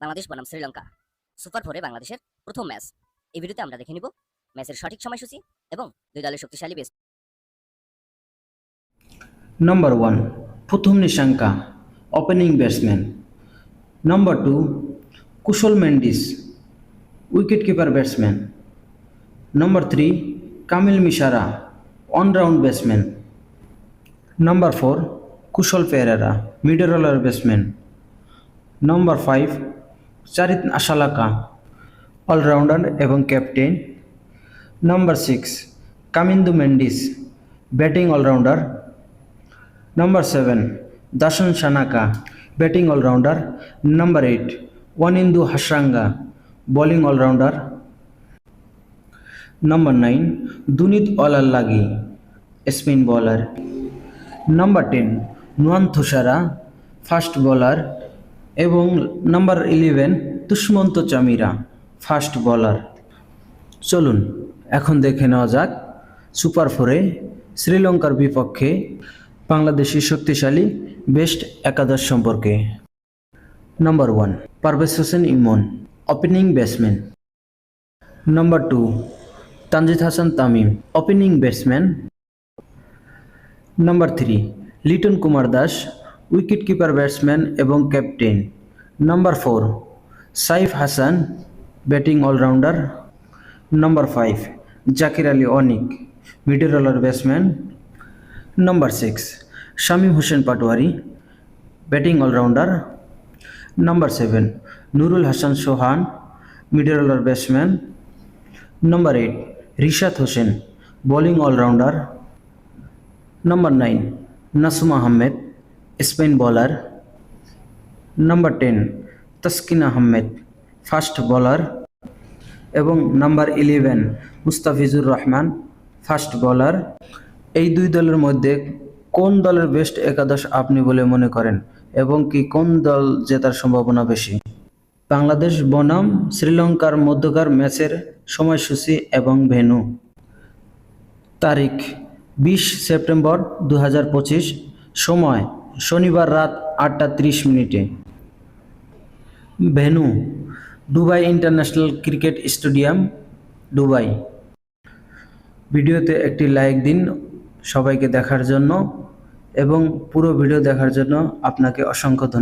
বাংলাদেশ বনাম শ্রীলঙ্কা। সুপার ফোরে বাংলাদেশের প্রথম ম্যাচ। এই ভিডিওতে আমরা দেখে নিব ম্যাচের সঠিক সময়সূচি এবং দুই দলের শক্তিশালী বেস্ট নম্বর ওয়ান প্রথম Nissanka opening batsman number two Kusal Mendis wicket keeper batsman number three Kamil Mishara all round batsman number four Kusal Perera middle অলার batsman number five Charit Ashalaka all-rounder এবং captain 6 Kamindu Mendis batting all-rounder Number 7 Dashan Shanaka batting all-rounder Number 8 Wanindu Hashranga bowling all-rounder Number 9 Dunit Olallagi spin bowler Number 10 Nuan Thushara fast bowler এবং number eleven Dushmantha Chameera fast bowler চলুন, এখন দেখে নেওয়া যাক super ফোরে শ্রীলঙ্কার বিপক্ষে বাংলাদেশের শক্তিশালী বেস্ট একাদশ সম্পর্কে। Number one Parvez Hossain Emon opening batsman number two Tanzid Hasan Tamim opening batsman number three Litton Kumar Das wicket keeper batsman এবং captain number four Saif Hasan batting allrounder number five Jaker Ali Anik middle order batsman number six Shamim Hossain Patwari batting allrounder number seven Nurul Hasan Sohan middle order batsman number eight Rishad Hossain bowling allrounder number nine Nasum Ahmed spin bowler number ten Taskin Ahmed, fast bowler এবং number eleven Mustafizur Rahman, fast bowler. এই দুই দলের মধ্যে কোন দলের best একাদশ আপনি বলে মনে করেন এবং কি কোন দল জেতার সম্ভাবনা বেশি? বাংলাদেশ, বনাম, শ্রীলঙ্কার মধ্যকার ম্যাচের সময়সূচি এবং ভেন্যু। তারিখ, বিশ সেপ্টেম্বর দু হাজার পঁচিশ, সময় শনিবার রাত আটটা ত্রিশ মিনিটে। Venue Dubai International Cricket Stadium, Dubai. ভিডিওতে একটি লাইক দিন সবাইকে দেখার জন্য এবং পুরো ভিডিও দেখার জন্য আপনাকে অসংখ্য ধন্যবাদ।